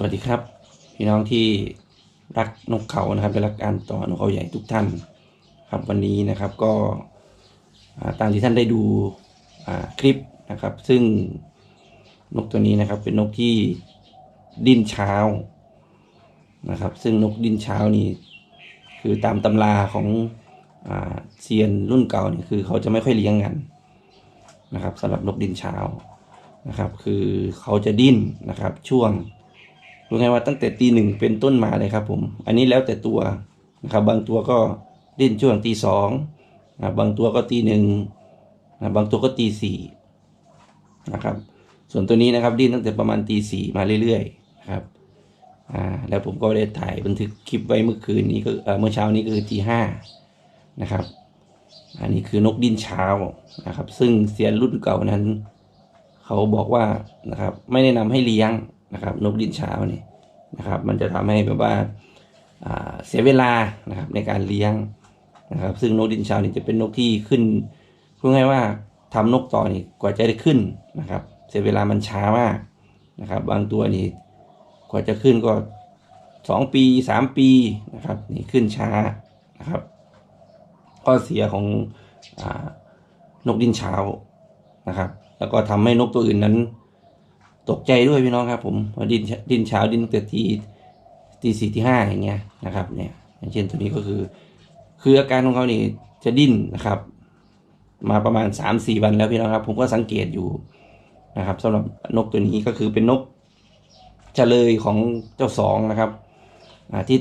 สวัสดีครับ พี่น้องที่รักนกเขานะครับและรักการต่อนกเขาใหญ่ทุกท่านครับวันนี้นะครับก็ตามที่ท่านได้ดูคลิปนะครับ ซึ่งนกตัวนี้นะครับเป็นนกที่ดิ้นเช้านะครับ ซึ่งนกดิ้นเช้านี่คือตามตำราของอเซียนรุ่นเก่านี่คือเขาจะไม่ค่อยเลี้ยงกันนะครับสำหรับนกดิ้นเช้านะครับ คือเขาจะดิ้นนะครับช่วง รู้ไงว่าตั้งแต่ตีหนึ่งเป็นต้นมาเลยครับผม อันนี้แล้วแต่ตัวนะครับ บางตัวก็ดิ้นช่วงตีสองนะบางตัวก็ตีหนึ่งนะบางตัวก็ตีสี่นะครับ ส่วนตัวนี้นะครับดิ้นตั้งแต่ประมาณตีสี่มาเรื่อยๆนะครับอ่าแล้วผมก็ได้ถ่ายบันทึกคลิปไว้เมื่อคืนนี้ก็เอ่อเมื่อเช้านี้ก็คือตีห้านะครับ อันนี้คือนกดิ้นเช้านะครับ ซึ่งเซียนรุ่นเก่านั้น เขาบอกว่านะครับ ไม่แนะนำให้เลี้ยง นะครับนกดินเช้านี่นะครับ มันจะทำให้แบบว่าเสียเวลานะครับในการเลี้ยงนะครับ ซึ่งนกดินเช้านี่จะเป็นนกที่ขึ้นพูดง่ายว่าทำนกต่อนี่กว่าจะได้ขึ้นนะครับ เสียเวลามันช้ามากนะครับ บางตัวนี่กว่าจะขึ้นก็สองปีสามปีนะครับนี่ขึ้นช้านะครับข้อเสียของอนกดินเช้านะครับ แล้วก็ทำให้นกตัวอื่นนั้น ตกใจด้วยพี่น้องครับ ผมว่าดินดินเช้าดินตั้งแต่ทีตีสี่ที่ห้าอย่างเงี้ยนะครับ เนี่ย อย่างเช่นตัวนี้ก็คือ คืออาการของเขานี่จะดิ้นนะครับ มาประมาณสามสี่วันแล้วพี่น้องครับ ผมก็สังเกตอยู่นะครับสำหรับนกตัวนี้ก็คือเป็นนกเฉลยของเจ้าสองนะครับอาที่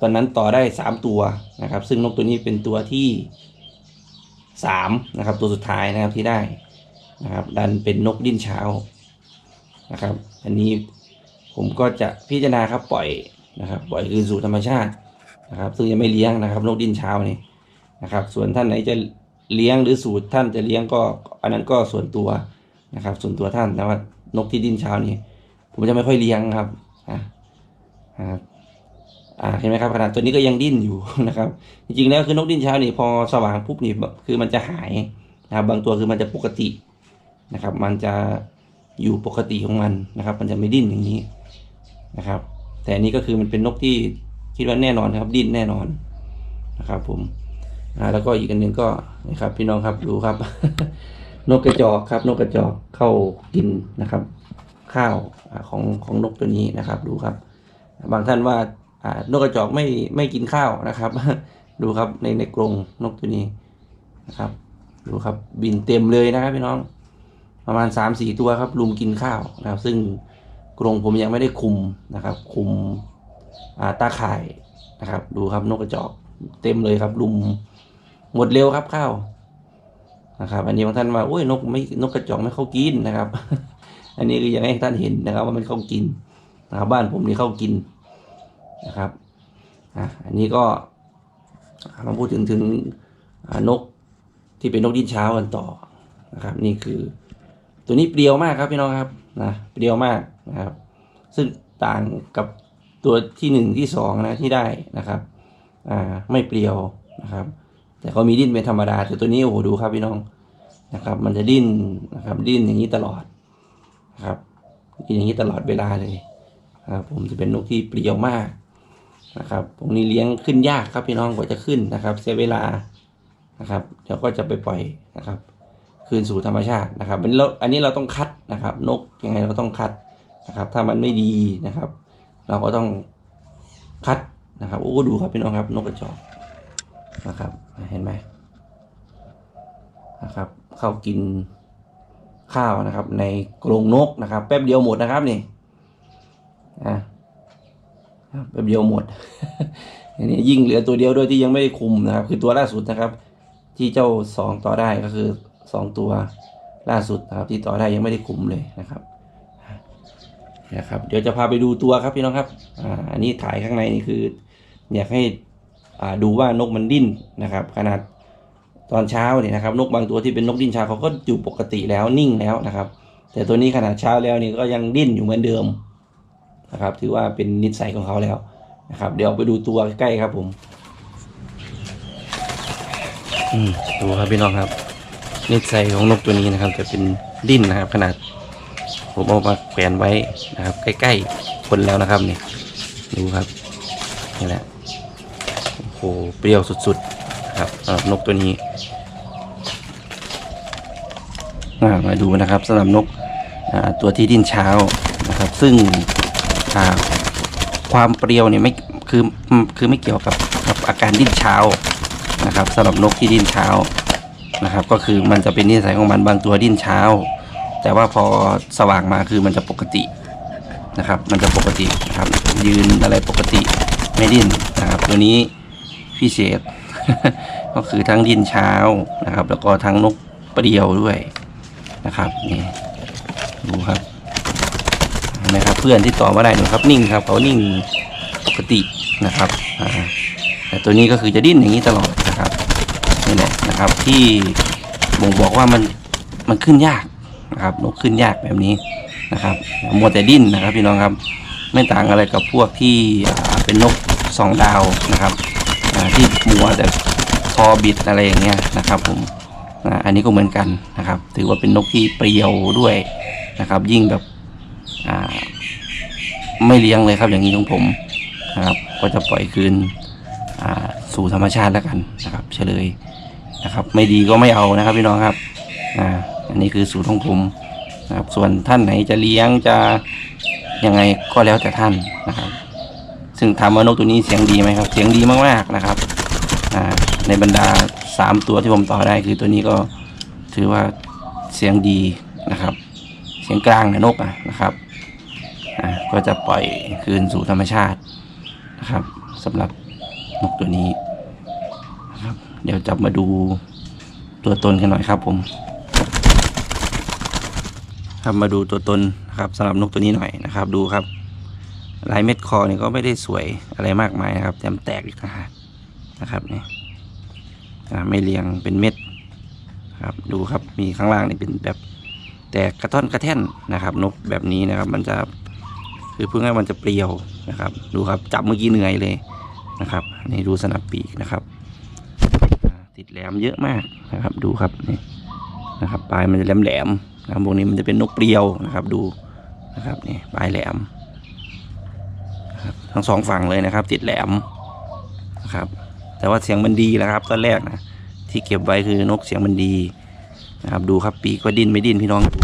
ตอนนั้นต่อได้สามตัวนะครับ ซึ่งนกตัวนี้เป็นตัวที่สามนะครับ ตัวสุดท้ายนะครับที่ได้นะครับ ดันเป็นนกดิ้นเช้า นะครับ อันนี้ผมก็จะพิจารณาครับปล่อยนะครับ ปล่อยคืนสู่ธรรมชาตินะครับ ซึ่งยังไม่เลี้ยงนะครับนกดินเช้านี่นะครับ ส่วนท่านไหนจะเลี้ยงหรือสูตรท่านจะเลี้ยงก็ อันนั้นก็ส่วนตัวนะครับ ส่วนตัวท่านแต่ว่านกที่ดินเช้านี่ผมจะไม่ค่อยเลี้ยงครับอ่าอ่าอ่าเห็นไหมครับขนาดตัวนี้ก็ยังดิ้นอยู่นะครับ จริงๆแล้วคือนกดิ้นเช้านี่พอสว่างปุ๊บนี่คือมันจะหายนะครับบางตัวคือมันจะปกตินะครับ มันจะ อยู่ปกติของมันนะครับ มันจะไม่ดิ้นอย่างนี้นะครับ แต่อันนี้ก็คือมันเป็นนกที่คิดว่าแน่นอนครับดิ้นแน่นอนนะครับ ผมอ่าแล้วก็อีกอันหนึ่งก็นะครับ พี่น้องครับดูครับ นกกระจอกครับ นกกระจอกเข้ากินนะครับ ข้าวของของนกตัวนี้นะครับ ดูครับ บางท่านว่าอ่านกกระจอกไม่ไม่กินข้าวนะครับ ดูครับในในกรงนกตัวนี้นะครับ ดูครับ บินเต็มเลยนะครับพี่น้อง ประมาณสามสี่ตัวครับลุมกินข้าวนะครับ ซึ่งกรงผมยังไม่ได้คุมนะครับ คุมอ่าตาข่ายนะครับ ดูครับนกกระจอกเต็มเลยครับ ลุมหมดเร็วครับข้าวนะครับ อันนี้บางท่านว่าโอ้ยนกไม่นกกระจอกไม่เข้ากินนะครับ อันนี้คืออยากให้ท่านเห็นนะครับ ว่ามันเข้ากินนะครับบ้านผมนี่เข้ากินนะครับอะอันนี้ก็มาพูดถึงถึงนกที่เป็นนกดิ้นเช้ากันต่อนะครับ นี่คือ ตัวนี้เปรียวมากครับพี่น้องครับนะเปรียวมากนะครับ ซึ่งต่างกับตัวที่หนึ่งที่สองนะที่ได้นะครับอ่าไม่เปรียวนะครับ แต่เขามีดิ้นเป็นธรรมดาแต่ตัวนี้โอ้โหดูครับพี่น้องนะครับ มันจะดิ้นนะครับดิ้นอย่างนี้ตลอดนะครับดิ้นอย่างนี้ตลอดเวลาเลยนะครับผมจะเป็นนกที่เปรียวมากนะครับพวกนี้เลี้ยงขึ้นยากครับพี่น้องกว่าจะขึ้นนะครับ เสียเวลานะครับเดี๋ยวก็จะไปปล่อยนะครับ คืนสู่ธรรมชาตินะครับอันนี้เราอันนี้เราต้องคัดนะครับ นกยังไงเราก็ต้องคัดนะครับ ถ้ามันไม่ดีนะครับ เราก็ต้องคัดนะครับ โอ้ดูครับพี่น้องครับนกกระจอกนะครับ เห็นไหมนะครับ เข้ากินข้าวนะครับ ในกรงนกนะครับ แป๊บเดียวหมดนะครับนี่อะแป๊บเดียวหมดอันนี้ยิ่งเหลือตัวเดียวด้วยที่ยังไม่ได้คุมนะครับ คือตัวล่าสุดนะครับ ที่เจ้าสองต่อได้ก็คือ สองตัวล่าสุดนะครับที่ต่อได้ยังไม่ได้คุมเลยนะครับนะครับ เดี๋ยวจะพาไปดูตัวครับพี่น้องครับอ่าอันนี้ถ่ายข้างในนี่คือ อยากให้อ่าดูว่านกมันดิ้นนะครับ ขนาดตอนเช้าเนี่ยนะครับ นกบางตัวที่เป็นนกดิ้นเช้าเขาก็อยู่ปกติแล้วนิ่งแล้วนะครับ แต่ตัวนี้ขนาดเช้าแล้วนี่ก็ยังดิ้นอยู่เหมือนเดิมนะครับ ถือว่าเป็นนิสัยของเขาแล้วนะครับ เดี๋ยวไปดูตัวใกล้ๆครับผม อืมดูครับพี่น้องครับ นิสัยของนกตัวนี้นะครับ จะเป็นดิ้นนะครับ ขนาด ผมเอามาแขวนไว้นะครับ ใกล้ๆคนแล้วนะครับนี่ดูครับนี่แหละโอ้โหเปรี้ยวสุดๆครับสำหรับนกตัวนี้มาดูนะครับสำหรับนกตัวที่ดิ้นเช้านะครับ ซึ่งความเปรี้ยวเนี่ยไม่คือคือไม่เกี่ยวกับกับอาการดิ้นเช้านะครับสำหรับนกที่ดิ้นเช้า นะครับ ก็คือมันจะเป็นนิสัยของมันบางตัวดิ้นเช้า แต่ว่าพอสว่างมาคือมันจะปกตินะครับ มันจะปกติครับ ยืนอะไรปกติไม่ดิ้นนะครับ ตัวนี้พิเศษ ก็คือทั้งดิ้นเช้านะครับ แล้วก็ทั้งนกประเดียวด้วยนะครับนี่ดูครับนไหมครับเพื่อนที่ต่อมาได้หนูครับ นิ่งครับเขานิ่งปกตินะครับแต่ตัวนี้ก็คือจะดิ้นอย่างนี้ตลอดนะครับ นี่แหละนะครับ ที่บ่งบอกว่ามันมันขึ้นยากนะครับนกขึ้นยากแบบนี้นะครับมัวแต่ดิ้นนะครับพี่น้องครับไม่ต่างอะไรกับพวกที่เป็นนกสองดาวนะครับที่มัวแต่คอบิดอะไรอย่างเงี้ยนะครับผมอันนี้ก็เหมือนกันนะครับ ถือว่าเป็นนกที่เปรียวด้วยนะครับ ยิ่งแบบไม่เลี้ยงเลยครับอย่างนี้ของผมนะครับ ก็จะปล่อยคืนสู่ธรรมชาติแล้วกันนะครับ เฉลย นะครับ ไม่ดีก็ไม่เอานะครับพี่น้องครับอ่าอันนี้คือสูตรของผมนะครับ ส่วนท่านไหนจะเลี้ยงจะยังไงก็แล้วแต่ท่านนะครับ ซึ่งถามว่านกตัวนี้เสียงดีไหมครับ เสียงดีมากๆนะครับอ่าในบรรดาสามตัวที่ผมต่อได้คือตัวนี้ก็ถือว่าเสียงดีนะครับ เสียงกลางนะนกอะนะครับอ่าก็จะปล่อยคืนสู่ธรรมชาตินะครับสำหรับนกตัวนี้ เดี๋ยวจะมาดูตัวตนกันหน่อยครับ ผม ครับมาดูตัวตนครับสำหรับนกตัวนี้หน่อยนะครับ ดูครับ ลายเม็ดคอเนี่ยก็ไม่ได้สวยอะไรมากมายนะครับแถมแตกอีกต่างหากนะครับเนี่ยไม่เรียงเป็นเม็ดครับดูครับมีข้างล่างนี่เป็นแบบแตกกระท่อนกระแท่นนะครับ นกแบบนี้นะครับ มันจะคือเพื่อให้มันจะเปรียวนะครับ ดูครับจับเมื่อกี้เหนื่อยเลยนะครับนี่ดูสนับปีกนะครับ ติดแหลมเยอะมากนะครับ ดูครับนี่นะครับ ปลายมันจะแหลมแหลมๆนะครับพวกนี้มันจะเป็นนกเปรียวนะครับ ดูนะครับนี่ปลายแหลมทั้งสองฝั่งเลยนะครับ ติดแหลมนะครับ แต่ว่าเสียงมันดีนะครับตอนแรกนะที่เก็บไว้คือนกเสียงมันดีนะครับ ดูครับปีกก็ดิ้นไม่ดิ้นพี่น้องดู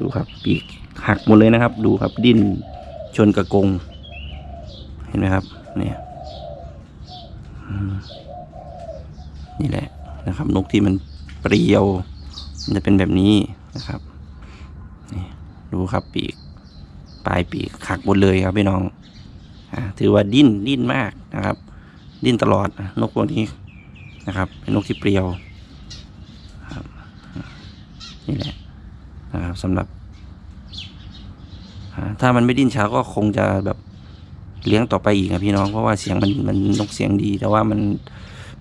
ดูครับ ปีกหักหมดเลยนะครับ ดูครับดิ้นชนกระกง เห็นไหมครับ เนี่ย นี่แหละนะครับ นกที่มันเปรียว มันจะเป็นแบบนี้นะครับนี่ดูครับปีก ปลายปีกหักหมดเลยครับพี่น้องอถือว่าดิ้นดิ้นมากนะครับ ดิ้นตลอดนกพวกนี้นะครับเป็นนกที่เปรียวครับนี่แหละนะครับสำหรับ ถ้ามันไม่ดิ้นเช้าก็คงจะแบบเลี้ยงต่อไปอีกครับพี่น้อง เพราะว่าเสียงมันมันนกเสียงดี แต่ว่ามัน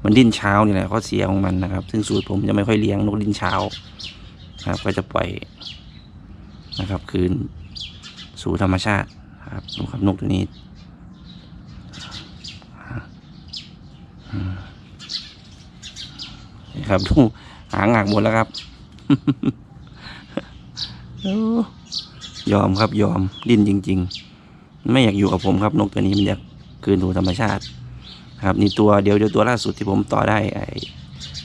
มันดิ้นเช้านี่แหละข้อเสียของมันนะครับ ซึ่งสูตรผมจะไม่ค่อยเลี้ยงนกดิ้นเช้านะครับ ก็จะปล่อยนะครับ คืนสู่ธรรมชาติครับดูครับนกตัวนี้นะครับดูหางหักหมดแล้วครับยอมครับยอมดิ้นจริง ๆ ไม่อยากอยู่กับผมครับนกตัวนี้มันอยากคืนสู่ธรรมชาติ ครับนี่ตัวเดียวเดียวตัวล่าสุดที่ผมต่อได้ไอ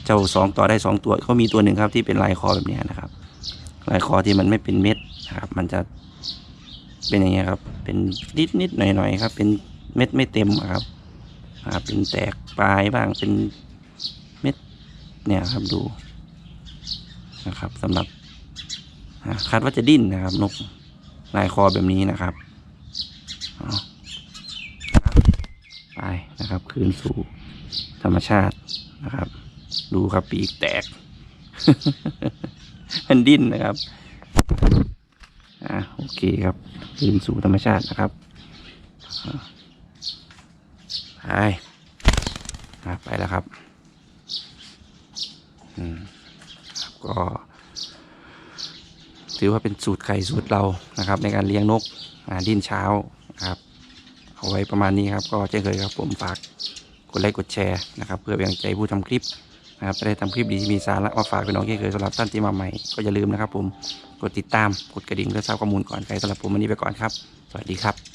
เจ้าสองต่อได้สองตัวเขามีตัวหนึ่งครับที่เป็นลายคอแบบนี้นะครับ ลายคอที่มันไม่เป็นเม็ดนะครับ มันจะเป็นอย่างเงี้ยครับ เป็นนิดนิดหน่อยหน่อยครับ เป็นเม็ดไม่เต็มครับอ่าเป็นแตกปลายบ้างเป็นเม็ดเนี่ยครับดูนะครับสำหรับคาดว่าจะดิ้นนะครับนกลายคอแบบนี้นะครับเอา ไปนะครับ คืนสู่ธรรมชาตินะครับ ดูครับปีกแตกมันดิ้นนะครับอ่าโอเคครับ คืนสู่ธรรมชาตินะครับไปไปแล้วครับอืมครับก็ถือว่าเป็นสูตรไข่สูตรเรานะครับ ในการเลี้ยงนกอ่าดิ้นเช้านะครับ เอาไว้ประมาณนี้ครับ ก็เช่นเคยครับผมฝากกดไลค์กดแชร์นะครับ เพื่อเป็นกำลังใจผู้ทำคลิปนะครับจะได้ทำคลิปดีที่มีสาระมาฝากพี่น้องที่เคยสำหรับท่านที่มาใหม่ก็อย่าลืมนะครับ ผมกดติดตามกดกระดิ่งเพื่อทราบข้อมูลก่อนใครสำหรับผมวันนี้ไปก่อนครับ สวัสดีครับ